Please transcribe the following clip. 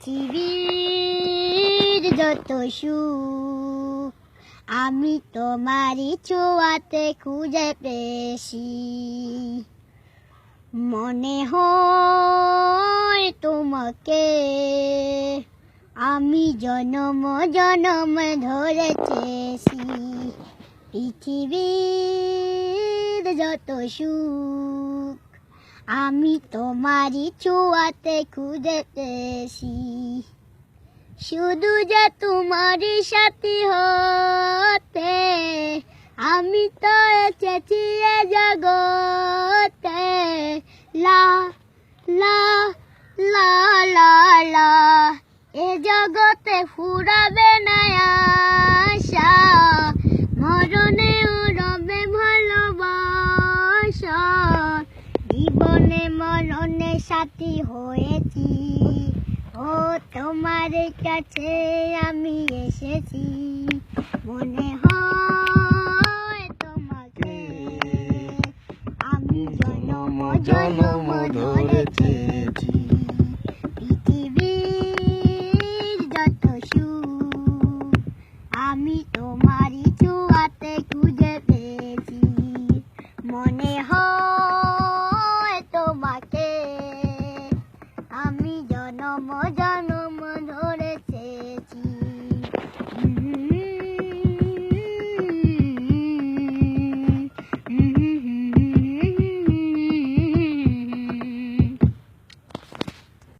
পৃথিবীর যত সুখ, আমি তোমারই ছোঁয়াতে খুঁজে পেয়েছি। মনে হয় তোমাকে আমি জনম জনম ধরে পৃথিবীর যত সুখ আমি তোমারই চুয়াতে খুঁজে পেয়েছি শুধু যে তোমারই সাথী হতে, আমি তো এসেছি এ জগতে। লা লা লা লা লা, এ জগতে ফুরাবে না আশা। সাথী হয়েছি। ও তোমার কাছে আমি এসেছি। মনে হয় তোমাকে আমি জনম জনম ধরে পৃথিবীর যত সুখ আমি তোমারই চুয়াতে খুঁজে পেয়েছি। মনে হয় Momo.